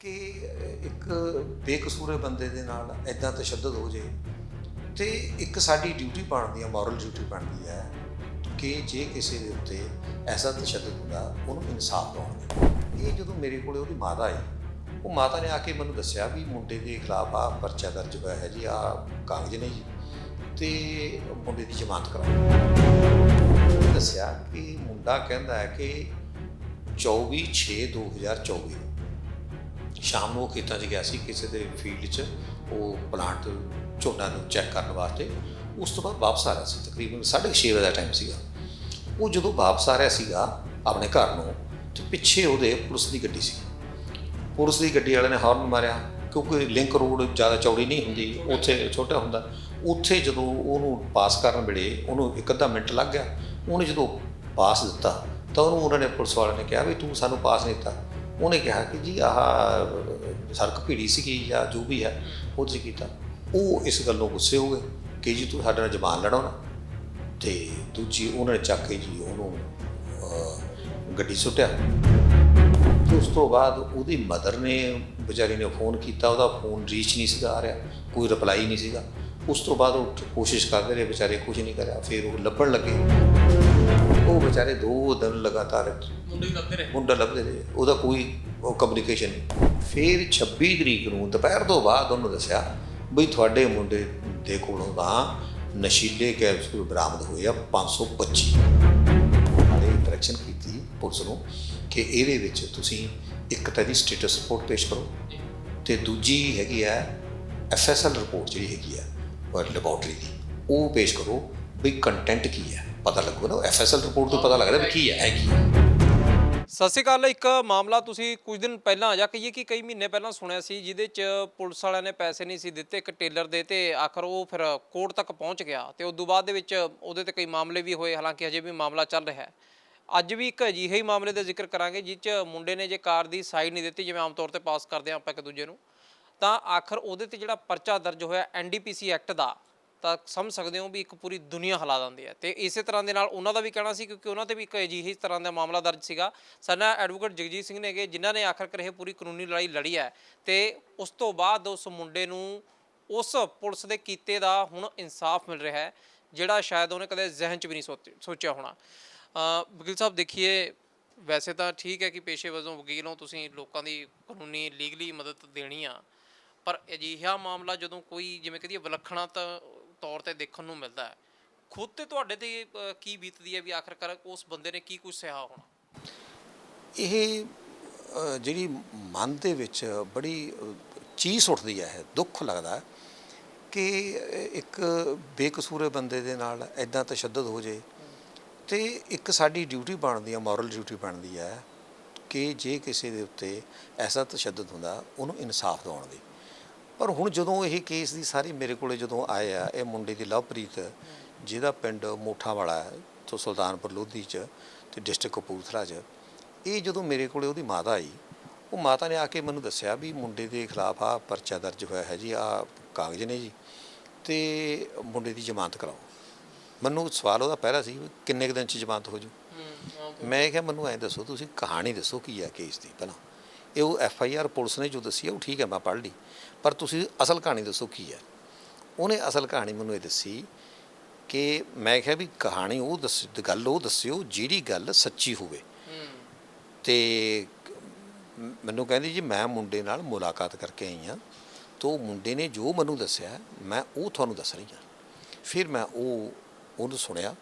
ਕਿ ਇੱਕ ਬੇਕਸੂਰੇ ਬੰਦੇ ਦੇ ਨਾਲ ਐਦਾਂ ਤਸ਼ੱਦਦ ਹੋ ਜੇ ਤੇ ਇੱਕ ਸਾਡੀ ਡਿਊਟੀ ਬਣਦੀ ਹੈ ਮੋਰਲ ਡਿਊਟੀ ਬਣਦੀ ਹੈ ਕਿ ਜੇ ਕਿਸੇ ਦੇ ਉੱਤੇ ਐਸਾ ਤਸ਼ੱਦਦ ਹੁੰਦਾ, ਉਹਨੂੰ ਇਨਸਾਫ ਦਿਵਾਉਣਾ ਇਹ ਜਦੋਂ ਮੇਰੇ ਕੋਲੇ ਉਹਦੀ ਮਾਤਾ ਆਈ, ਉਹ ਮਾਤਾ ਨੇ ਆ ਕੇ ਮੈਨੂੰ ਦੱਸਿਆ ਵੀ ਮੁੰਡੇ ਦੇ ਖਿਲਾਫ ਆ ਪਰਚਾ ਦਰਜ ਹੋਇਆ ਹੈ ਜੀ ਆ ਕਾਗਜ਼ ਨੇ ਜੀ, ਤੇ ਮੁੰਡੇ ਦੀ ਜ਼ਮਾਨਤ ਕਰਾਉਣੀ ਦੱਸਿਆ ਕਿ ਮੁੰਡਾ ਕਹਿੰਦਾ ਹੈ ਕਿ 24 6 2024 ਨੂੰ ਸ਼ਾਮ ਨੂੰ ਉਹ ਖੇਤਾਂ 'ਚ ਗਿਆ ਸੀ, ਕਿਸੇ ਦੇ ਫੀਲਡ 'ਚ, ਉਹ ਪਲਾਂਟ ਝੋਨਾ ਨੂੰ ਚੈੱਕ ਕਰਨ ਵਾਸਤੇ। ਉਸ ਤੋਂ ਬਾਅਦ ਵਾਪਸ ਆ ਰਿਹਾ ਸੀ, ਤਕਰੀਬਨ 6:30 ਵਜੇ ਦਾ ਟਾਈਮ ਸੀਗਾ। ਉਹ ਜਦੋਂ ਵਾਪਸ ਆ ਰਿਹਾ ਸੀਗਾ ਆਪਣੇ ਘਰ ਨੂੰ, ਤੇ ਪਿੱਛੇ ਉਹਦੇ ਪੁਲਿਸ ਦੀ ਗੱਡੀ ਸੀ। ਪੁਲਿਸ ਦੀ ਗੱਡੀ ਵਾਲੇ ਨੇ ਹਾਰਨ ਮਾਰਿਆ, ਕਿਉਂਕਿ ਲਿੰਕ ਰੋਡ ਜ਼ਿਆਦਾ ਚੌੜੀ ਨਹੀਂ ਹੁੰਦੀ, ਉੱਥੇ ਛੋਟਾ ਹੁੰਦਾ। ਉੱਥੇ ਜਦੋਂ ਉਹਨੂੰ ਪਾਸ ਕਰਨ ਵੇਲੇ ਉਹਨੂੰ ਇੱਕ ਅੱਧਾ ਮਿੰਟ ਲੱਗ ਗਿਆ। ਉਹਨੇ ਜਦੋਂ ਪਾਸ ਦਿੱਤਾ, ਤਾਂ ਉਹਨੂੰ ਉਹਨਾਂ ਨੇ ਪੁਲਿਸ ਵਾਲਿਆਂ ਨੇ ਕਿਹਾ ਵੀ ਤੂੰ ਸਾਨੂੰ ਪਾਸ ਨਹੀਂ ਦਿੱਤਾ। ਉਹਨੇ ਕਿਹਾ ਕਿ ਜੀ ਆਹ ਸੜਕ ਭੀੜੀ ਸੀਗੀ ਜਾਂ ਜੋ ਵੀ ਹੈ, ਉਹ ਤੁਸੀਂ ਕੀਤਾ। ਉਹ ਇਸ ਗੱਲੋਂ ਗੁੱਸੇ ਹੋ ਗਏ ਕਿ ਜੀ ਤੂੰ ਸਾਡੇ ਨਾਲ ਜ਼ਬਾਨ ਲੜਾਉਣਾ। ਤੇ ਦੂਜੀ ਉਹਨਾਂ ਨੇ ਚੱਕ ਕੇ ਜੀ ਉਹਨੂੰ ਗੱਡੀ ਸੁੱਟਿਆ। ਤੇ ਉਸ ਤੋਂ ਬਾਅਦ ਉਹਦੀ ਮਦਰ ਨੇ, ਵਿਚਾਰੀ ਨੇ ਫੋਨ ਕੀਤਾ, ਉਹਦਾ ਫੋਨ ਰੀਚ ਨਹੀਂ ਸੀਗਾ ਆ ਰਿਹਾ, ਕੋਈ ਰਿਪਲਾਈ ਨਹੀਂ ਸੀਗਾ। ਉਸ ਤੋਂ ਬਾਅਦ ਉਹ ਕੋਸ਼ਿਸ਼ ਕਰਦੇ ਰਹੇ, ਵਿਚਾਰੇ ਕੁਝ ਨਹੀਂ ਕਰਿਆ। ਫਿਰ ਉਹ ਲੱਭਣ ਲੱਗੇ। ਉਹ ਵਿਚਾਰੇ ਦੋ ਦਿਨ ਲਗਾਤਾਰ ਮੁੰਡੇ ਲੱਭਦੇ ਰਹੇ। ਮੁੰਡਾ ਲੱਭਦੇ ਰਹੇ। ਉਹਦਾ ਕੋਈ ਉਹ ਕਮਿਊਨੀਕੇਸ਼ਨ ਫਿਰ 26 ਤਰੀਕ ਨੂੰ ਦੁਪਹਿਰ ਤੋਂ ਬਾਅਦ ਉਹਨੂੰ ਦੱਸਿਆ ਬਈ ਤੁਹਾਡੇ ਮੁੰਡੇ ਦੇ ਕੋਲੋਂ ਤਾਂ ਨਸ਼ੀਲੇ ਕੈਪਸੂਲ ਬਰਾਮਦ ਹੋਏ ਆ 525 ਹਾਲੇ ਇੰਟਰੈਕਸ਼ਨ ਕੀਤੀ ਪੁਲਿਸ ਨੂੰ ਕਿ ਇਹਦੇ ਵਿੱਚ ਤੁਸੀਂ ਇੱਕ ਤਾਂ ਦੀ ਸਟੇਟਸ ਰਿਪੋਰਟ ਪੇਸ਼ ਕਰੋ ਤੇ ਦੂਜੀ ਹੈਗੀ ਹੈ ਐਫਐਸਐਲ ਰਿਪੋਰਟ ਜਿਹੜੀ ਹੈਗੀ ਹੈ ਪਰ ਲੈਬੋਰਟਰੀ ਦੀ ਉਹ ਪੇਸ਼ ਕਰੋ ਵੀ ਕੰਟੈਂਟ ਕੀ ਹੈ? ਪਤਾ ਲੱਗੂ ਨਾ ਐਫਐਸਐਲ ਰਿਪੋਰਟ ਤੋਂ ਪਤਾ ਲੱਗਦਾ ਵੀ ਕੀ ਹੈ ਹੈ ਕੀ ਹੈ। ਸਤਿ ਸ਼੍ਰੀ ਅਕਾਲ, ਇੱਕ ਮਾਮਲਾ ਤੁਸੀਂ ਕੁਝ ਦਿਨ ਪਹਿਲਾਂ ਜਾਂ ਕਹੀਏ ਕਿ ਕਈ ਮਹੀਨੇ ਪਹਿਲਾਂ ਸੁਣਿਆ ਸੀ, ਜਿਹਦੇ ਚ ਪੁਲਿਸ ਵਾਲਿਆਂ ਨੇ ਪੈਸੇ ਨਹੀਂ ਸੀ ਦਿੱਤੇ, ਇੱਕ ਟੇਲਰ ਦੇ ਤੇ ਆਖਰ ਉਹ ਫਿਰ ਕੋਰਟ ਤੱਕ ਪਹੁੰਚ ਗਿਆ ਤੇ ਉਸ ਤੋਂ ਬਾਅਦ ਦੇ ਵਿੱਚ ਉਹਦੇ ਤੇ ਕਈ ਮਾਮਲੇ ਵੀ ਹੋਏ, ਹਾਲਾਂਕਿ ਅਜੇ ਵੀ ਮਾਮਲਾ ਚੱਲ ਰਿਹਾ ਹੈ। ਅੱਜ ਵੀ ਇੱਕ ਅਜਿਹੇ ਹੀ ਮਾਮਲੇ ਦਾ ਜ਼ਿਕਰ ਕਰਾਂਗੇ, ਜਿਸ ਚ ਮੁੰਡੇ ਨੇ ਜੇ ਕਾਰ ਦੀ ਸਾਈਡ ਨਹੀਂ ਦਿੱਤੀ, ਜਿਵੇਂ ਆਮ ਤੌਰ ਤੇ ਪਾਸ ਕਰਦੇ ਹਾਂ ਆਪਾਂ ਇੱਕ ਦੂਜੇ ਨੂੰ, ਤਾਂ ਆਖਰ ਉਹਦੇ ਤੇ ਜਿਹੜਾ ਪਰਚਾ ਦਰਜ ਹੋਇਆ ਐਨਡੀਪੀਸੀ ਐਕਟ ਦਾ ਤਾਂ ਸਮਝ ਸਕਦੇ ਹੋ ਵੀ ਇੱਕ ਪੂਰੀ ਦੁਨੀਆ ਹਿਲਾ ਦਿੰਦੀ ਹੈ। ਤੇ ਇਸੇ ਤਰ੍ਹਾਂ ਦੇ ਨਾਲ ਉਹਨਾਂ ਦਾ ਵੀ ਕਹਿਣਾ ਸੀ ਕਿਉਂਕਿ ਉਹਨਾਂ ਤੇ ਵੀ ਇੱਕ ਅਜਿਹੀ ਤਰ੍ਹਾਂ ਦਾ ਮਾਮਲਾ ਦਰਜ ਸੀਗਾ। ਸਾਡਾ ਐਡਵੋਕੇਟ ਜਗਜੀਤ ਸਿੰਘ ਨੇਗੇ ਜਿਨ੍ਹਾਂ ਨੇ ਆਖਰਕਾਰ ਇਹ ਪੂਰੀ ਕਾਨੂੰਨੀ ਲੜਾਈ ਲੜੀ ਹੈ। ਤੇ ਉਸ ਤੋਂ ਬਾਅਦ ਉਸ ਮੁੰਡੇ ਨੂੰ ਉਸ ਪੁਲਿਸ ਦੇ ਕੀਤੇ ਦਾ ਹੁਣ ਇਨਸਾਫ ਮਿਲ ਰਿਹਾ ਹੈ, ਜਿਹੜਾ ਸ਼ਾਇਦ ਉਹਨੇ ਕਦੇ ਜ਼ਿਹਨ 'ਚ ਵੀ ਨਹੀਂ ਸੋਚ- ਸੋਚਿਆ ਹੋਣਾ। ਵਕੀਲ ਸਾਹਿਬ, ਦੇਖੀਏ, ਵੈਸੇ ਤਾਂ ਠੀਕ ਹੈ ਕਿ ਪੇਸ਼ੇ ਵਜੋਂ ਵਕੀਲ ਹੋ, ਤੁਸੀਂ ਲੋਕਾਂ ਦੀ ਕਾਨੂੰਨੀ ਲੀਗਲੀ ਮਦਦ ਦੇਣੀ ਆ। ਪਰ ਅਜਿਹਾ ਮਾਮਲਾ ਜਦੋਂ ਕੋਈ, ਜਿਵੇਂ ਕਹਦੀਏ ਵਿਲੱਖਣਾ ਤਾਂ ਤੌਰ ਤੇ ਦੇਖਣ ਨੂੰ ਮਿਲਦਾ ਹੈ। ਖੁਦ ਤੇ ਤੁਹਾਡੇ ਤੇ ਅ, ਕੀ ਬੀਤਦੀ ਹੈ ਵੀ ਆਖਰਕਾਰ ਉਸ ਬੰਦੇ ਨੇ ਕੀ ਕੁਝ ਸਹਿਆ ਹੋਣਾ? ਇਹ ਅ, ਜਿਹੜੀ ਮਨ ਦੇ ਵਿੱਚ ਬੜੀ ਅ, ਚੀਜ਼ ਉੱਠਦੀ ਹੈ ਇਹ ਦੁੱਖ ਲੱਗਦਾ ਹੈ ਕਿ ਇੱਕ ਬੇਕਸੂਰੇ ਬੰਦੇ ਦੇ ਨਾਲ ਐਦਾਂ ਤਸ਼ੱਦਦ ਹੋ ਜੇ ਤੇ ਇੱਕ ਸਾਡੀ ਡਿਊਟੀ ਬਣਦੀ ਹੈ ਮੋਰਲ ਡਿਊਟੀ ਬਣਦੀ ਹੈ ਕਿ ਜੇ ਕਿਸੇ ਦੇ ਉੱਤੇ ਐਸਾ ਤਸ਼ੱਦਦ ਹੁੰਦਾ ਉਹਨੂੰ ਇਨਸਾਫ ਦਿਵਾਉਣ ਦੀ। ਪਰ ਹੁਣ ਜਦੋਂ ਇਹ ਕੇਸ ਦੀ ਸਾਰੀ ਮੇਰੇ ਕੋਲੇ ਜਦੋਂ ਆਏ ਆ ਇਹ ਮੁੰਡੇ ਦੀ ਲਵਪ੍ਰੀਤ ਜਿਹਦਾ ਪਿੰਡ ਮੋਠਾ ਵਾਲਾ ਹੈ ਤੋਂ ਸੁਲਤਾਨਪੁਰ ਲੋਧੀ ਚ ਤੇ ਡਿਸਟ੍ਰਿਕਟ ਕਪੂਰਥਲਾ ਚ ਇਹ ਜਦੋਂ ਮੇਰੇ ਕੋਲੇ ਉਹਦੀ ਮਾਤਾ ਆਈ ਉਹ ਮਾਤਾ ਨੇ ਆ ਕੇ ਮੈਨੂੰ ਦੱਸਿਆ ਵੀ ਮੁੰਡੇ ਦੇ ਖਿਲਾਫ ਆ ਪਰਚਾ ਦਰਜ ਹੋਇਆ ਹੈ ਜੀ ਆ ਕਾਗਜ਼ ਨੇ ਜੀ ਤੇ ਮੁੰਡੇ ਦੀ ਜ਼ਮਾਨਤ ਕਰਾਓ। ਮੈਨੂੰ ਸਵਾਲ ਉਹਦਾ ਪਹਿਲਾ ਸੀ ਕਿੰਨੇ ਕੁ ਦਿਨ ਚ ਜ਼ਮਾਨਤ ਹੋ ਜੂ? ਮੈਂ ਕਿਹਾ ਮੈਨੂੰ ਐਂ ਦੱਸੋ ਤੁਸੀਂ ਕਹਾਣੀ ਦੱਸੋ ਕੀ ਹੈ ਕੇਸ ਦੀ ਪਹਿਲਾਂ। ਇਹ ਉਹ ਐਫ ਆਈ ਆਰ ਪੁਲਿਸ ਨੇ ਜੋ ਦੱਸੀ ਹੈ ਉਹ ਠੀਕ ਹੈ, ਮੈਂ ਪੜ੍ਹ ਲਈ। ਪਰ ਤੁਸੀਂ ਅਸਲ ਕਹਾਣੀ ਦੱਸੋ ਕੀ ਹੈ? ਉਹਨੇ ਅਸਲ ਕਹਾਣੀ ਮੈਨੂੰ ਇਹ ਦੱਸੀ ਕਿ ਮੈਂ ਕਿਹਾ ਵੀ ਕਹਾਣੀ ਉਹ ਦੱਸ, ਗੱਲ ਉਹ ਦੱਸਿਓ ਜਿਹੜੀ ਗੱਲ ਸੱਚੀ ਹੋਵੇ। ਤੇ ਮੈਨੂੰ ਕਹਿੰਦੀ ਜੀ, ਮੈਂ ਮੁੰਡੇ ਨਾਲ ਮੁਲਾਕਾਤ ਕਰਕੇ ਆਈ ਹਾਂ। ਤੋ ਮੁੰਡੇ ਨੇ ਜੋ ਮੈਨੂੰ ਦੱਸਿਆ, ਮੈਂ ਉਹ ਤੁਹਾਨੂੰ ਦੱਸ ਰਹੀ ਹਾਂ। ਫਿਰ ਮੈਂ ਉਹ, ਉਹਨੂੰ ਸੁਣਿਆ।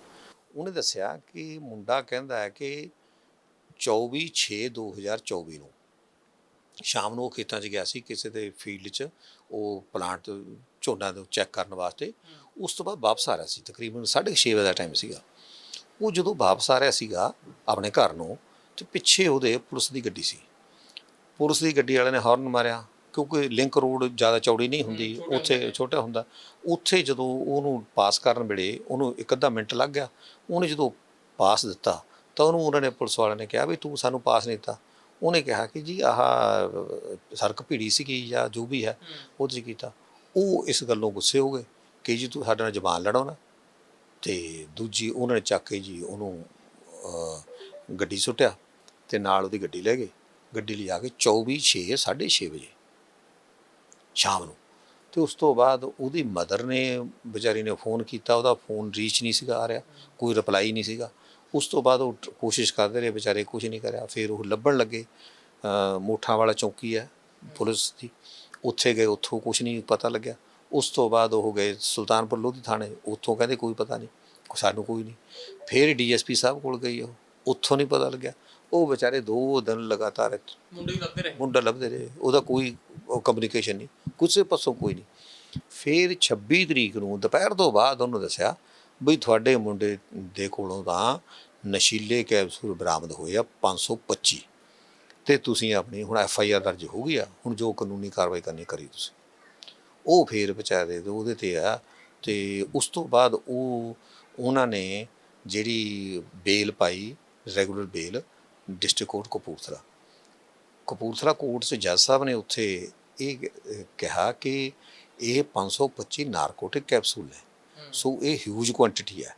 ਉਹਨੇ ਦੱਸਿਆ ਕਿ ਮੁੰਡਾ ਕਹਿੰਦਾ ਹੈ ਕਿ 24 6 2024 ਨੂੰ ਸ਼ਾਮ ਨੂੰ ਉਹ ਖੇਤਾਂ 'ਚ ਗਿਆ ਸੀ ਕਿਸੇ ਦੇ ਫੀਲਡ 'ਚ ਉਹ ਪਲਾਂਟ ਝੋਨਾ ਨੂੰ ਚੈੱਕ ਕਰਨ ਵਾਸਤੇ। ਉਸ ਤੋਂ ਬਾਅਦ ਵਾਪਸ ਆ ਰਿਹਾ ਸੀ ਤਕਰੀਬਨ 6:30 ਵਜੇ ਦਾ ਟਾਈਮ ਸੀਗਾ। ਉਹ ਜਦੋਂ ਵਾਪਸ ਆ ਰਿਹਾ ਸੀਗਾ ਆਪਣੇ ਘਰ ਨੂੰ ਤੇ ਪਿੱਛੇ ਉਹਦੇ ਪੁਲਿਸ ਦੀ ਗੱਡੀ ਸੀ। ਪੁਲਿਸ ਦੀ ਗੱਡੀ ਵਾਲੇ ਨੇ ਹਾਰਨ ਮਾਰਿਆ ਕਿਉਂਕਿ ਲਿੰਕ ਰੋਡ ਜ਼ਿਆਦਾ ਚੌੜੀ ਨਹੀਂ ਹੁੰਦੀ ਉੱਥੇ ਛੋਟਾ ਹੁੰਦਾ। ਉੱਥੇ ਜਦੋਂ ਉਹਨੂੰ ਪਾਸ ਕਰਨ ਵੇਲੇ ਉਹਨੂੰ ਇੱਕ ਅੱਧਾ ਮਿੰਟ ਲੱਗ ਗਿਆ ਉਹਨੇ ਜਦੋਂ ਪਾਸ ਦਿੱਤਾ ਤਾਂ ਉਹਨੂੰ ਉਹਨਾਂ ਨੇ ਪੁਲਿਸ ਵਾਲਿਆਂ ਨੇ ਕਿਹਾ ਵੀ ਤੂੰ ਸਾਨੂੰ ਪਾਸ ਨਹੀਂ ਦਿੱਤਾ। ਉਹਨੇ ਕਿਹਾ ਕਿ ਜੀ ਆਹ ਸੜਕ ਭੀੜੀ ਸੀਗੀ ਜਾਂ ਜੋ ਵੀ ਹੈ ਉਹ ਤੁਸੀਂ ਕੀਤਾ। ਉਹ ਇਸ ਗੱਲੋਂ ਗੁੱਸੇ ਹੋ ਗਏ ਕਿ ਜੀ ਤੂੰ ਸਾਡੇ ਨਾਲ ਜ਼ਬਾਨ ਲੜਾਉਣਾ। ਤੇ ਦੂਜੀ ਉਹਨਾਂ ਨੇ ਚੱਕ ਕੇ ਜੀ ਉਹਨੂੰ ਗੱਡੀ ਸੁੱਟਿਆ ਤੇ ਨਾਲ ਉਹਦੀ ਗੱਡੀ ਲੈ ਗਏ। ਗੱਡੀ ਲਿਜਾ ਕੇ 24 6 6:30 ਵਜੇ ਸ਼ਾਮ ਨੂੰ। ਤੇ ਉਸ ਤੋਂ ਬਾਅਦ ਉਹਦੀ ਮਦਰ ਨੇ ਵਿਚਾਰੀ ਨੇ ਫੋਨ ਕੀਤਾ ਉਹਦਾ ਫੋਨ ਰੀਚ ਨਹੀਂ ਸੀਗਾ ਆ ਰਿਹਾ। ਕੋਈ ਰਿਪਲਾਈ ਨਹੀਂ ਸੀਗਾ। ਉਸ ਤੋਂ ਬਾਅਦ ਉਹ ਕੋਸ਼ਿਸ਼ ਕਰਦੇ ਰਹੇ ਵਿਚਾਰੇ ਕੁਝ ਨਹੀਂ ਕਰਿਆ। ਫਿਰ ਉਹ ਲੱਭਣ ਲੱਗੇ। ਮੋਠਾਂ ਵਾਲਾ ਚੌਕੀ ਹੈ ਪੁਲਿਸ ਦੀ। ਉੱਥੇ ਗਏ ਉੱਥੋਂ ਕੁਝ ਨਹੀਂ ਪਤਾ ਲੱਗਿਆ। ਉਸ ਤੋਂ ਬਾਅਦ ਉਹ ਗਏ ਸੁਲਤਾਨਪੁਰ ਲੋਧੀ ਥਾਣੇ। ਉੱਥੋਂ ਕਹਿੰਦੇ ਕੋਈ ਪਤਾ ਨਹੀਂ ਸਾਨੂੰ ਕੋਈ ਨਹੀਂ। ਫਿਰ ਡੀਐਸਪੀ ਸਾਹਿਬ ਕੋਲ ਗਈ ਉਹ। ਉੱਥੋਂ ਨਹੀਂ ਪਤਾ ਲੱਗਿਆ। ਉਹ ਵਿਚਾਰੇ ਦੋ ਦਿਨ ਲਗਾਤਾਰ ਮੁੰਡੇ ਲੱਭਦੇ ਰਹੇ? ਮੁੰਡਾ ਲੱਭਦੇ ਰਹੇ। ਉਹਦਾ ਕੋਈ ਕਮਿਊਨੀਕੇਸ਼ਨ ਨਹੀਂ। ਕਿਸੇ ਪਾਸੋਂ ਕੋਈ ਨਹੀਂ। ਫਿਰ 26 ਤਰੀਕ ਨੂੰ ਦੁਪਹਿਰ ਤੋਂ ਬਾਅਦ ਉਹਨੂੰ ਦੱਸਿਆ ਵੀ ਤੁਹਾਡੇ ਮੁੰਡੇ ਦੇ ਕੋਲੋਂ ਤਾਂ ਨਸ਼ੀਲੇ ਕੈਪਸੂਲ ਬਰਾਮਦ ਹੋਏ ਆ 525 ਤੇ ਤੁਸੀਂ ਆਪਣੀ ਹੁਣ ਐਫ ਆਈ ਆਰ ਦਰਜ ਹੋ ਗਈ ਆ ਹੁਣ ਜੋ ਕਾਨੂੰਨੀ ਕਾਰਵਾਈ ਕਰਨੀ ਕਰੀ ਤੁਸੀਂ। ਉਹ ਫੇਰ ਵਿਚਾਰੇ ਦੇ ਉਹਦੇ ਤੇ ਆ ਤੇ ਉਸ ਤੋਂ ਬਾਅਦ ਉਹ ਉਹਨਾਂ ਨੇ ਜਿਹੜੀ ਬੇਲ ਪਾਈ regular bail district court Kapurthala. Kapurthala court 'ਚ ਜੱਜ ਸਾਹਿਬ ਨੇ ਉੱਥੇ ਇਹ ਕਿਹਾ ਕਿ ਇਹ 525 ਨਾਰਕੋਟਿਕ ਕੈਪਸੂਲ ਹੈ। ਸੋ ਇਹ ਹਿਊਜ ਕੁਆਂਟੀਟੀ ਹੈ।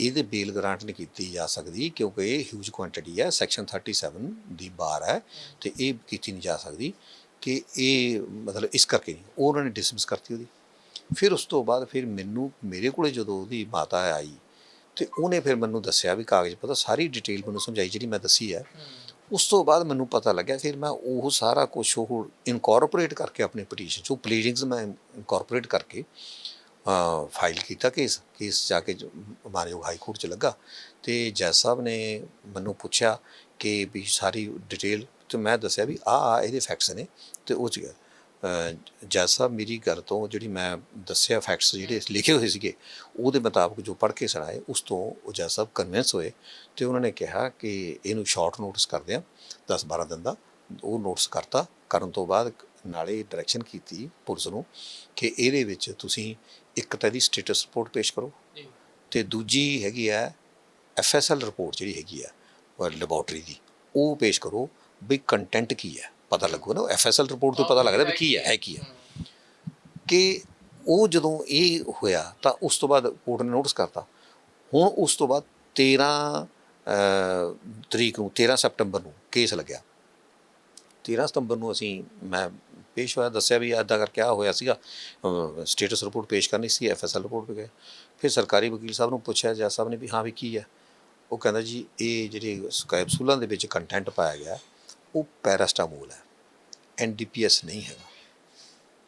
ਇਹਦੇ ਬੇਲ ਗ੍ਰਾਂਟ ਨਹੀਂ ਕੀਤੀ ਜਾ ਸਕਦੀ ਕਿਉਂਕਿ ਇਹ ਹਿਊਜ ਕੁਆਂਟੀਟੀ ਹੈ ਸੈਕਸ਼ਨ 37 ਦੀ ਬਾਰ ਹੈ ਤੇ ਇਹ ਕੀਤੀ ਨਹੀਂ ਜਾ ਸਕਦੀ ਕਿ ਇਹ ਮਤਲਬ ਇਸ ਕਰਕੇ ਨਹੀਂ ਉਹ ਉਹਨਾਂ ਨੇ ਡਿਸਮਿਸ ਕਰਤੀ ਉਹਦੀ। ਫਿਰ ਉਸ ਤੋਂ ਬਾਅਦ ਫਿਰ ਮੈਨੂੰ ਮੇਰੇ ਕੋਲੇ ਜਦੋਂ ਉਹਦੀ ਮਾਤਾ ਆਈ ਤੇ ਉਹਨੇ ਫਿਰ ਮੈਨੂੰ ਦੱਸਿਆ ਵੀ ਕਾਗਜ਼ ਪਤਾ ਸਾਰੀ ਡਿਟੇਲ ਮੈਨੂੰ ਸਮਝਾਈ ਜਿਹੜੀ ਮੈਂ ਦੱਸੀ ਹੈ। ਉਸ ਤੋਂ ਬਾਅਦ ਮੈਨੂੰ ਪਤਾ ਲੱਗਿਆ ਫਿਰ ਮੈਂ ਉਹ ਸਾਰਾ ਕੁਝ ਉਹ ਇਨਕੋਰਪੋਰੇਟ ਕਰਕੇ ਆਪਣੇ ਪਟੀਸ਼ਨ ਚੋਂ ਪਲੀਡਿੰਗਸ ਮੈਂ ਇਨਕੋਰਪੋਰੇਟ ਕਰਕੇ ਫਾਈਲ ਕੀਤਾ ਕੇਸ ਕੇਸ ਜਾ ਕੇ ਮਾਨਯੋਗ ਹਾਈ ਕੋਰਟ ਚ ਲੱਗਾ ਤੇ ਜੱਜ ਸਾਹਿਬ ਨੇ ਮੈਨੂੰ ਪੁੱਛਿਆ ਕਿ ਵੀ ਸਾਰੀ ਡਿਟੇਲ ਤੇ ਮੈਂ ਦੱਸਿਆ ਵੀ ਆ ਆ ਇਹਦੇ ਫੈਕਟਸ ਨੇ ਤੇ ਉਹ ਚ ਅਹ, ਜੱਜ ਸਾਹਿਬ ਮੇਰੀ ਗੱਲ ਤੋਂ ਜਿਹੜੀ ਮੈਂ ਦੱਸਿਆ ਫੈਕਟਸ ਜਿਹੜੇ ਲਿਖੇ ਹੋਏ ਸੀਗੇ ਉਹਦੇ ਮੁਤਾਬਕ ਜੋ ਪੜ੍ਹ ਕੇ ਸੁਣਾਏ ਉਸ ਤੋਂ ਉਹ ਜੱਜ ਸਾਹਿਬ ਕਨਵਿੰਸ ਹੋਏ ਤੇ ਉਹਨਾਂ ਨੇ ਕਿਹਾ ਕਿ ਇਹਨੂੰ ਸ਼ਾਰਟ ਨੋਟਿਸ ਕਰਦੇ ਆ 10 12 ਦਿਨ ਦਾ ਉਹ ਨੋਟਿਸ ਕਰਤਾ ਕਰਨ ਤੋਂ ਬਾਅਦ ਨਾਲੇ ਡਾਇਰੈਕਸ਼ਨ ਕੀਤੀ ਪੁਲਿਸ ਨੂੰ ਕਿ ਇਹਦੇ ਵਿੱਚ ਤੁਸੀਂ ਇੱਕ ਤਾਂ ਇਹਦੀ ਸਟੇਟਸ ਰਿਪੋਰਟ ਪੇਸ਼ ਕਰੋ ਜੀ। ਤੇ ਦੂਜੀ ਹੈਗੀ ਆ ਐਫਐਸਐਲ ਰਿਪੋਰਟ ਜਿਹੜੀ ਹੈਗੀ ਆ ਲੈਬੋਰਟਰੀ ਦੀ ਉਹ ਪੇਸ਼ ਕਰੋ ਵੀ ਕੰਟੈਂਟ ਕੀ ਹੈ ਪਤਾ ਲੱਗੂ ਨਾ ਐਫਐਸਐਲ ਰਿਪੋਰਟ ਤੋਂ ਪਤਾ ਲੱਗਦਾ ਵੀ ਕੀ ਹੈ ਹੈ ਕੀ ਹੈ। ਕਿ ਉਹ ਜਦੋਂ ਇਹ ਹੋਇਆ ਤਾਂ ਉਸ ਤੋਂ ਬਾਅਦ ਕੋਰਟ ਨੇ ਨੋਟਿਸ ਕਰਤਾ। ਹੁਣ ਉਸ ਤੋਂ ਬਾਅਦ 13 ਅਹ, ਤਰੀਕ ਨੂੰ 13 ਸਤੰਬਰ ਨੂੰ ਕੇਸ ਲੱਗਿਆ। 13 ਸਤੰਬਰ ਨੂੰ ਅਸੀਂ ਮੈਂ ਪੇਸ਼ ਹੋਇਆ ਦੱਸਿਆ ਵੀ ਇੱਦਾਂ ਕਰਕੇ ਆ ਹੋਇਆ ਸੀਗਾ। ਸਟੇਟਸ ਰਿਪੋਰਟ ਪੇਸ਼ ਕਰਨੀ ਸੀ ਐਫਐਸਐਲ ਰਿਪੋਰਟ ਤੇ ਗਏ। ਫਿਰ ਸਰਕਾਰੀ ਵਕੀਲ ਸਾਹਿਬ ਨੂੰ ਪੁੱਛਿਆ ਜੱਜ ਸਾਹਿਬ ਨੇ ਵੀ ਹਾਂ ਵੀ ਕੀ ਹੈ? ਉਹ ਕਹਿੰਦਾ ਜੀ ਇਹ ਜਿਹੜੇ ਕੈਪਸੂਲਾਂ ਦੇ ਵਿੱਚ ਕੰਟੈਂਟ ਪਾਇਆ ਗਿਆ ਉਹ ਪੈਰਾਸਟਾਮੋਲ ਹੈ। ਐਨਡੀਪੀਐਸ ਨਹੀਂ ਹੈਗਾ।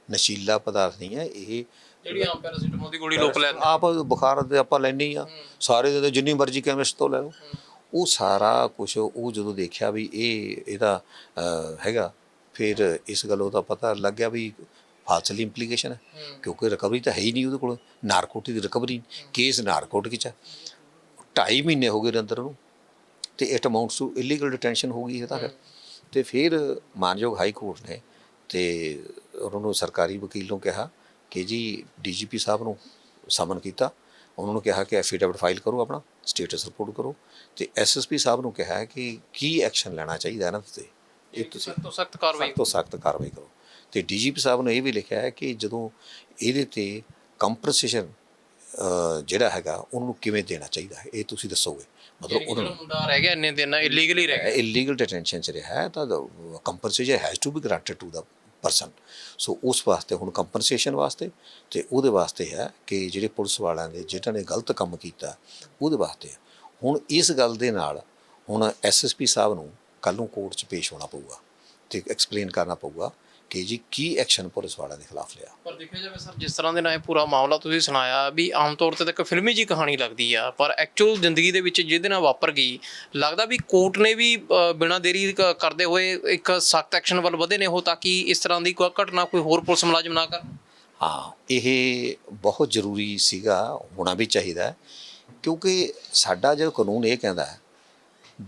ਨਸ਼ੀਲਾ ਪਦਾਰਥ ਨਹੀਂ ਹੈ ਇਹ ਜਿਹੜੀ ਆਮ ਪੈਰਾਸੀਟਾਮੋਲ ਦੀ ਗੋਲੀ ਲੋਕ ਲੈਂਦੇ ਆਪ ਬੁਖਾਰ ਦੇ ਆਪਾਂ ਲੈਣੀ ਆ। ਸਾਰੇ ਦੇ ਜਿੰਨੀ ਮਰਜ਼ੀ ਕੈਮਿਸਟ ਤੋਂ ਲੈ ਲਓ। ਉਹ ਸਾਰਾ ਕੁਝ ਉਹ ਜਦੋਂ ਦੇਖਿਆ ਵੀ ਇਹ ਇਹਦਾ ਹੈਗਾ ਫਿਰ ਇਸ ਗੱਲੋਂ ਦਾ ਪਤਾ ਲੱਗ ਗਿਆ ਵੀ ਫਾਸਲੀ ਇੰਪਲੀਕੇਸ਼ਨ ਹੈ ਕਿਉਂਕਿ ਰਿਕਵਰੀ ਤਾਂ ਹੈ ਹੀ ਨਹੀਂ ਉਹਦੇ ਕੋਲ ਨਾਰਕੋਟਿਕ ਦੀ ਰਿਕਵਰੀ ਕੇਸ ਨਾਰਕੋਟਿਕ ਚ ਹੈ। ਢਾਈ ਮਹੀਨੇ ਹੋ ਗਏ ਨੇ ਅੰਦਰ ਨੂੰ ਤੇ it amounts to illegal detention ਹੋ ਗਈ ਇਹ ਤਾਂ ਫਿਰ। ਤੇ ਫਿਰ ਮਾਨਯੋਗ ਹਾਈ ਕੋਰਟ ਨੇ ਤੇ ਉਹਨਾਂ ਨੂੰ ਸਰਕਾਰੀ ਵਕੀਲ ਨੂੰ ਕਿਹਾ ਕਿ ਜੀ ਡੀਜੀਪੀ ਸਾਹਿਬ ਨੂੰ ਸਮਨ ਕੀਤਾ ਉਹਨਾਂ ਨੂੰ ਕਿਹਾ ਕਿ ਐਫੀਡੇਵਿਟ ਫਾਈਲ ਕਰੋ ਆਪਣਾ ਸਟੇਟਸ ਰਿਪੋਰਟ ਕਰੋ ਤੇ ਐਸਐਸਪੀ ਸਾਹਿਬ ਨੂੰ ਕਿਹਾ ਕਿ ਕੀ ਐਕਸ਼ਨ ਲੈਣਾ ਚਾਹੀਦਾ ਇਹਨਾਂ ਤੇ ਇਹ ਤੁਸੀਂ ਸਖਤ ਤੋਂ ਸਖਤ ਕਾਰਵਾਈ ਸਖਤ ਤੋਂ ਸਖਤ ਕਾਰਵਾਈ ਕਰੋ। ਤੇ ਡੀਜੀਪੀ ਸਾਹਿਬ ਨੇ ਇਹ ਵੀ ਲਿਖਿਆ ਹੈ ਕਿ ਜਦੋਂ ਇਹਦੇ ਤੇ ਕੰਪਨਸੇਸ਼ਨ ਜਿਹੜਾ ਹੈਗਾ ਉਹਨੂੰ ਕਿਵੇਂ ਦੇਣਾ ਚਾਹੀਦਾ ਹੈ ਇਹ ਤੁਸੀਂ ਦੱਸੋਗੇ? ਮਤਲਬ ਉਹਨਾਂ ਮੁੰਡਾ ਰਹਿ ਗਿਆ ਇੰਨੇ ਦਿਨ ਇਲੀਗਲੀ ਰਹਿ ਗਿਆ। ਇਲੀਗਲ ਡਿਟੈਂਸ਼ਨ ਚ ਰਿਹਾ ਹੈ ਤਾਂ compensation has to be granted to the person so ਉਸ ਵਾਸਤੇ ਹੁਣ ਕੰਪਨਸੇਸ਼ਨ ਵਾਸਤੇ ਤੇ ਉਹਦੇ ਵਾਸਤੇ ਹੈ ਕਿ ਜਿਹੜੇ ਪੁਲਿਸ ਵਾਲਿਆਂ ਦੇ ਜਿਨ੍ਹਾਂ ਨੇ ਗਲਤ ਕੰਮ ਕੀਤਾ ਉਹਦੇ ਵਾਸਤੇ। ਹੁਣ ਇਸ ਗੱਲ ਦੇ ਨਾਲ ਹੁਣ ਐਸਐਸਪੀ ਸਾਹਿਬ ਨੂੰ ਕੱਲ ਨੂੰ ਕੋਰਟ 'ਚ ਪੇਸ਼ ਹੋਣਾ ਪਊਗਾ ਤੇ ਐਕਸਪਲੇਨ ਕਰਨਾ ਪਊਗਾ ਕਿ ਜੀ ਕੀ ਐਕਸ਼ਨ ਪੁਲਿਸ ਵਾਲਿਆਂ ਦੇ ਖਿਲਾਫ ਲਿਆ। ਪਰ ਦੇਖਿਆ ਜਾਵੇ ਸਰ ਜਿਸ ਤਰ੍ਹਾਂ ਦੇ ਨਾਲ ਇਹ ਪੂਰਾ ਮਾਮਲਾ ਤੁਸੀਂ ਸੁਣਾਇਆ ਵੀ ਆਮ ਤੌਰ ਤੇ ਤਾਂ ਇੱਕ ਫਿਲਮੀ ਜੀ ਕਹਾਣੀ ਲੱਗਦੀ ਆ ਪਰ ਐਕਚੁਅਲ ਜ਼ਿੰਦਗੀ ਦੇ ਵਿੱਚ ਜਿਹਦੇ ਨਾਲ ਵਾਪਰ ਗਈ ਲੱਗਦਾ ਵੀ ਕੋਰਟ ਨੇ ਵੀ ਬਿਨਾਂ ਦੇਰੀ ਕ- ਕਰਦੇ ਹੋਏ ਇੱਕ ਸਖਤ ਐਕਸ਼ਨ ਵੱਲ ਵਧੇ ਨੇ ਉਹ ਤਾਂ ਕਿ ਇਸ ਤਰ੍ਹਾਂ ਦੀ ਕੋਈ ਘਟਨਾ ਕੋਈ ਹੋਰ ਪੁਲਿਸ ਮੁਲਾਜ਼ਮ ਨਾ ਕਰ ਹਾਂ ਇਹ ਬਹੁਤ ਜ਼ਰੂਰੀ ਸੀਗਾ ਹੋਣਾ ਵੀ ਚਾਹੀਦਾ ਹੈ, ਕਿਉਂਕਿ ਸਾਡਾ ਜੋ ਕਾਨੂੰਨ ਇਹ ਕਹਿੰਦਾ ਹੈ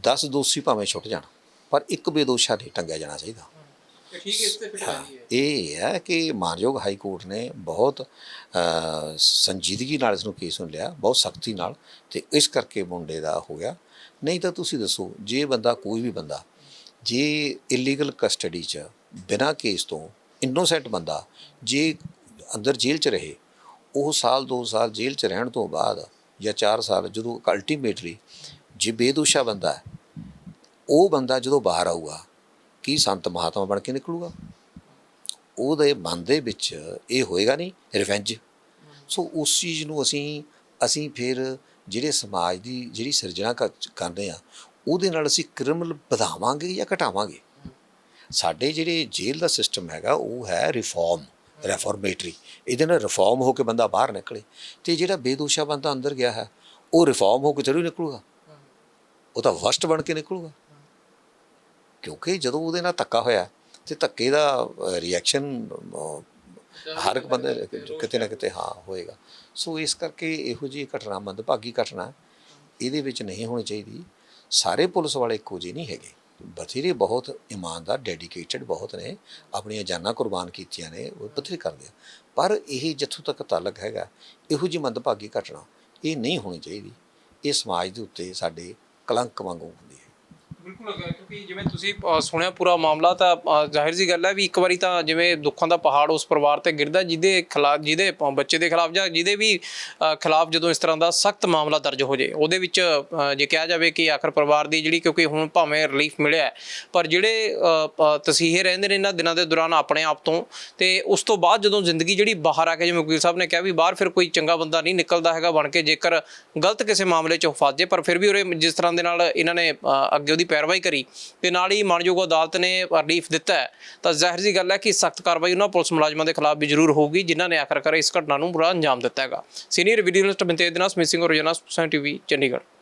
10 ਦੋਸ਼ੀ ਭਾਵੇਂ ਛੁੱਟ ਜਾਣ। ਪਰ ਇੱਕ ਬੇਦੋਸ਼ਾ ਨਹੀਂ ਟੰਗਿਆ ਜਾਣਾ ਚਾਹੀਦਾ। ਠੀਕ ਇਸ ਤੇ ਫਿਟ ਇਹ ਹੈ ਕਿ ਮਾਨਯੋਗ ਹਾਈ ਕੋਰਟ ਨੇ ਬਹੁਤ ਅ, ਸੰਜੀਦਗੀ ਨਾਲ ਇਸ ਨੂੰ ਕੇਸ ਨੂੰ ਲਿਆ ਬਹੁਤ ਸਖਤੀ ਨਾਲ ਤੇ ਇਸ ਕਰਕੇ ਮੁੰਡੇ ਦਾ ਹੋ ਗਿਆ। ਨਹੀਂ ਤਾਂ ਤੁਸੀਂ ਦੱਸੋ ਜੇ ਬੰਦਾ ਕੋਈ ਵੀ ਬੰਦਾ ਜੇ ਇਲੀਗਲ ਕਸਟਡੀ 'ਚ ਬਿਨਾਂ ਕੇਸ ਤੋਂ ਇਨੋਸੈਂਟ ਬੰਦਾ ਜੇ ਅੰਦਰ ਜੇਲ੍ਹ 'ਚ ਰਹੇ ਉਹ ਸਾਲ 2 ਸਾਲ ਜੇਲ੍ਹ 'ਚ ਰਹਿਣ ਤੋਂ ਬਾਅਦ ਜਾਂ 4 ਸਾਲ ਜਦੋਂ ਅਲਟੀਮੇਟਲੀ ਜੇ ਬੇਦੋਸ਼ਾ ਬੰਦਾ ਹੈ ਉਹ ਬੰਦਾ ਜਦੋਂ ਬਾਹਰ ਆਊਗਾ, ਕੀ ਸੰਤ ਮਹਾਤਮਾ ਬਣ ਕੇ ਨਿਕਲੂਗਾ? ਉਹਦੇ ਮਨ ਦੇ ਵਿੱਚ ਇਹ ਹੋਏਗਾ ਨਹੀਂ ਰਿਵੈਂਜ ਸੋ ਉਸ ਚੀਜ਼ ਨੂੰ ਅਸੀਂ ਅਸੀਂ ਫਿਰ ਜਿਹੜੇ ਸਮਾਜ ਦੀ ਜਿਹੜੀ ਸਿਰਜਣਾ ਕਰਦੇ ਆ ਉਹਦੇ ਨਾਲ ਅਸੀਂ ਕ੍ਰਿਮਨਲ ਵਧਾਵਾਂਗੇ ਜਾਂ ਘਟਾਵਾਂਗੇ? ਸਾਡੇ ਜਿਹੜੇ ਜੇਲ੍ਹ ਦਾ ਸਿਸਟਮ ਹੈਗਾ, ਉਹ ਹੈ ਰਿਫਾਰਮ ਰੈਫੋਰਮੇਟਰੀ ਇਹਦੇ ਨਾਲ ਰਿਫਾਰਮ ਹੋ ਕੇ ਬੰਦਾ ਬਾਹਰ ਨਿਕਲੇ ਤੇ ਜਿਹੜਾ ਬੇਦੋਸ਼ਾ ਬੰਦਾ ਅੰਦਰ ਗਿਆ ਹੈ, ਉਹ ਰਿਫਾਰਮ ਹੋ ਕੇ ਜ਼ਰੂਰ ਨਿਕਲੂਗਾ। ਉਹ ਤਾਂ ਵਸਟ ਬਣ ਕੇ ਨਿਕਲੂਗਾ। ਕਿਉਂਕਿ ਜਦੋਂ ਉਹਦੇ ਨਾਲ ਧੱਕਾ ਹੋਇਆ ਤੇ ਧੱਕੇ ਦਾ ਰਿਐਕਸ਼ਨ ਹਰ ਇੱਕ ਬੰਦੇ ਕਿਤੇ ਨਾ ਕਿਤੇ ਹਾਂ ਹੋਏਗਾ। ਸੋ ਇਸ ਕਰਕੇ ਇਹੋ ਜਿਹੀ ਘਟਨਾ ਮੰਦਭਾਗੀ ਘਟਨਾ ਇਹਦੇ ਵਿੱਚ ਨਹੀਂ ਹੋਣੀ ਚਾਹੀਦੀ। ਸਾਰੇ ਪੁਲਿਸ ਵਾਲੇ ਇੱਕੋ ਜਿਹੇ ਨਹੀਂ ਹੈਗੇ। ਬਥੇਰੇ ਬਹੁਤ ਇਮਾਨਦਾਰ ਡੈਡੀਕੇਟਡ ਬਹੁਤ ਨੇ। ਆਪਣੀਆਂ ਜਾਨਾਂ ਕੁਰਬਾਨ ਕੀਤੀਆਂ ਨੇ ਉਹ ਬਥੇਰੇ ਕਰਦੇ ਆ। ਪਰ ਇਹ ਜਿੱਥੋਂ ਤੱਕ ਤਾਲਕ ਹੈਗਾ ਇਹੋ ਜਿਹੀ ਮੰਦਭਾਗੀ ਘਟਨਾ ਇਹ ਨਹੀਂ ਹੋਣੀ ਚਾਹੀਦੀ। ਇਹ ਸਮਾਜ ਦੇ ਉੱਤੇ ਸਾਡੇ ਕਲੰਕ ਵਾਂਗੂ ਬਿਲਕੁਲ ਕਿਉਂਕਿ ਜਿਵੇਂ ਤੁਸੀਂ ਅ, ਸੁਣਿਆ ਪੂਰਾ ਮਾਮਲਾ ਤਾਂ ਅ, ਜ਼ਾਹਿਰ ਜੀ ਗੱਲ ਹੈ ਵੀ ਇੱਕ ਵਾਰੀ ਤਾਂ ਜਿਵੇਂ ਦੁੱਖਾਂ ਦਾ ਪਹਾੜ ਉਸ ਪਰਿਵਾਰ ਤੇ ਗਿਰਦਾ ਜਿਹਦੇ ਖਿਲਾਫ ਜਿਹਦੇ ਪ- ਬੱਚੇ ਦੇ ਖਿਲਾਫ ਜਾਂ ਜਿਹਦੇ ਵੀ ਅ, ਖਿਲਾਫ ਜਦੋਂ ਇਸ ਤਰ੍ਹਾਂ ਦਾ ਸਖਤ ਮਾਮਲਾ ਦਰਜ ਹੋ ਜੇ ਉਹਦੇ ਵਿੱਚ ਅ, ਜੇ ਕਿਹਾ ਜਾਵੇ ਕਿ ਆਖਰ ਪਰਿਵਾਰ ਦੀ ਜਿਹੜੀ ਕਿਉਂਕਿ ਹੁਣ ਭਾਵੇਂ ਰਿਲੀਫ ਮਿਲਿਆ ਹੈ, ਪਰ ਜਿਹੜੇ ਅ, ਪ- ਤਸੀਹੇ ਰਹਿੰਦੇ ਨੇ ਇਹਨਾਂ ਦਿਨਾਂ ਦੇ ਦੌਰਾਨ ਆਪਣੇ ਆਪ ਤੋਂ ਤੇ ਉਸ ਤੋਂ ਬਾਅਦ ਜਦੋਂ ਜ਼ਿੰਦਗੀ ਜਿਹੜੀ ਬਾਹਰ ਆ ਕੇ ਜਿਵੇਂ ਵਕੀਲ ਸਾਹਿਬ ਨੇ ਕਿਹਾ ਵੀ ਬਾਹਰ ਫਿਰ ਕੋਈ ਚੰਗਾ ਬੰਦਾ ਨਹੀਂ ਨਿਕਲਦਾ ਹੈਗਾ ਬਣ ਕੇ ਜੇਕਰ ਗਲਤ ਕਿਸੇ ਮਾਮਲੇ 'ਚ ਫਸ ਜੇ ਪਰ ਫਿਰ ਵੀ ਉਰੇ ਜਿਸ ਤਰ੍ਹਾਂ ਦੇ ਨਾਲ ਇਹਨਾਂ ਨੇ ਅ, ਅੱਗੇ ਉਹਦੀ ਪੈਰਵਾਈ ਕਰੀ ਤੇ ਨਾਲ ਹੀ ਮਾਨਯੋਗ ਅਦਾਲਤ ਨੇ ਰਿਲੀਫ ਦਿੱਤਾ ਹੈ, ਤਾਂ ਜ਼ਾਹਿਰ ਜੀ ਗੱਲ ਹੈ ਕਿ ਸਖਤ ਕਾਰਵਾਈ ਉਹਨਾਂ ਪੁਲਿਸ ਮੁਲਾਜ਼ਮਾਂ ਦੇ ਖਿਲਾਫ ਵੀ ਜ਼ਰੂਰ ਹੋਊਗੀ ਜਿਨ੍ਹਾਂ ਨੇ ਆਖਰਕਾਰ ਇਸ ਘਟਨਾ ਨੂੰ ਬੁਰਾ ਅੰਜਾਮ ਦਿੱਤਾ ਹੈਗਾ। ਸੀਨੀਅਰ ਵੀਡੀਓ ਜਰਨਲਿਸਟ ਬੰਤੇਜ ਦੇ ਨਾਲ ਰੋਜ਼ਾਨਾ ਸੁਸਾਇਟੀ ਟੀਵੀ ਚੰਡੀਗੜ੍ਹ।